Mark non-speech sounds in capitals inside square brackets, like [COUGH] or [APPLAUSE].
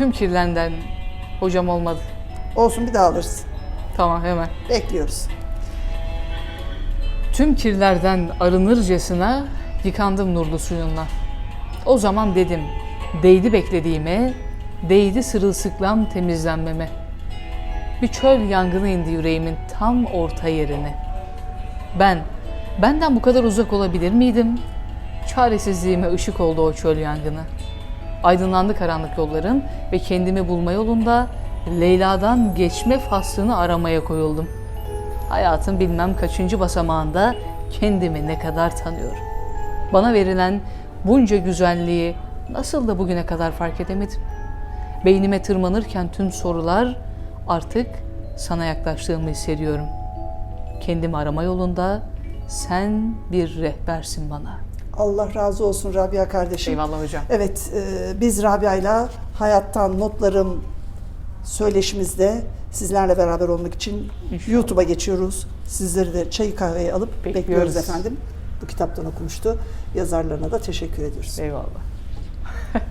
Tüm kirlenden hocam olmadı. Olsun bir daha alırız. Tamam hemen. Bekliyoruz. Tüm kirlerden arınırcasına yıkandım nurlu suyunla. O zaman dedim, değdi beklediğime, değdi sırılsıklam temizlenmeme. Bir çöl yangını indi yüreğimin tam orta yerine. Ben, benden bu kadar uzak olabilir miydim? Çaresizliğime ışık oldu o çöl yangını. Aydınlandı karanlık yolların ve kendimi bulma yolunda Leyla'dan geçme faslını aramaya koyuldum. Hayatın bilmem kaçıncı basamağında kendimi ne kadar tanıyorum. Bana verilen bunca güzelliği nasıl da bugüne kadar fark edemedim. Beynime tırmanırken tüm sorular artık sana yaklaştığımı hissediyorum. Kendimi arama yolunda sen bir rehbersin bana. Allah razı olsun Rabia kardeşim. Eyvallah hocam. Evet, e, biz Rabia'yla hayattan notlarım söyleşimizde sizlerle beraber olmak için. YouTube'a geçiyoruz. Sizleri de çayı kahveyi alıp bekliyoruz, Bekliyoruz. efendim. Bu kitaptan okumuştu. Yazarlarına da teşekkür ediyoruz. Eyvallah. [LAUGHS]